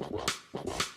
Well, well, well.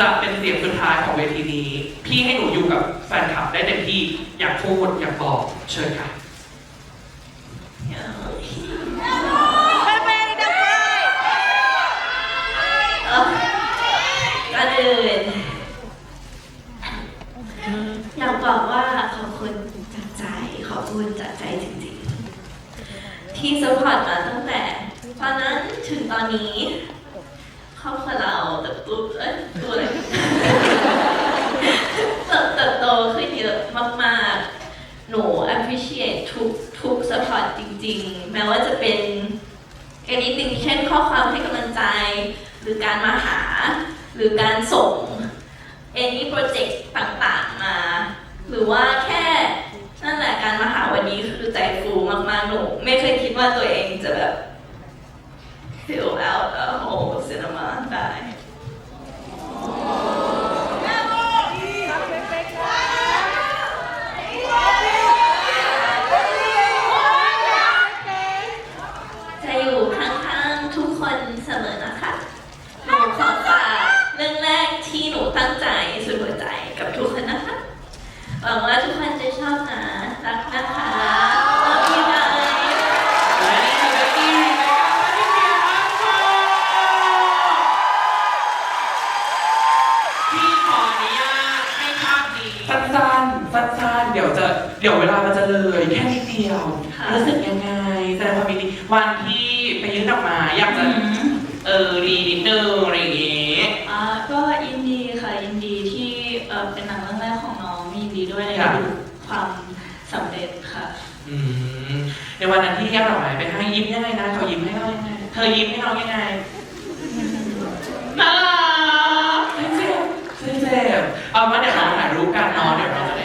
จะเป็นเสียงสุดท้ายของเวทีนี้ พี่ให้หนูอยู่กับแฟนคลับได้เต็มที่อยากพูดอยากบอกเชิญค่ะ ก่อนอื่นอยากบอกว่าขอบคุณจากใจ ขอบคุณจากใจจริงๆ ที่สปอร์ตมาตั้งแต่ตอนนั้นถึงตอนนี้ ครอบครัวเราเติบโตเอ้ยตัวอะไรเติบเติบโตขึ้นเยอะมากๆ หนู appreciate ทุกทุก support จริง ๆ แม้ว่าจะเป็น anything เช่นข้อความให้กำลังใจ หรือการมาหา หรือการส่ง any project ต่างๆมา หรือว่าแค่นั่นแหละการมาหาวันนี้คือใจฟูมากๆ หนู ไม่เคยคิดว่าตัวเองจะแบบ เดี๋ยวเวลามันจะเลยแค่นิดเดียว ค่ะ รู้สึกยังไงแสดงความยินดีวันที่ไปยื่นดอกไม้อยากจะเออรีนิดนึงอะไรอย่างเงี้ยอ่าก็ยินดีค่ะยินดีที่เอ่อเป็นหนังเรื่องแรกของน้องยินดีด้วยในค่ะ ความสำเร็จค่ะ อืมในวันนั้นที่แยกดอกไม้ไปให้ยิ้มยังไงนะเขายิ้มให้เรายังไงเธอยิ้มให้เรายังไงน่ารักเจ็บเจ็บเจ็บเอามาเดี๋ยวเราถ่ายรูปกันเนาะเดี๋ยวเราจะได้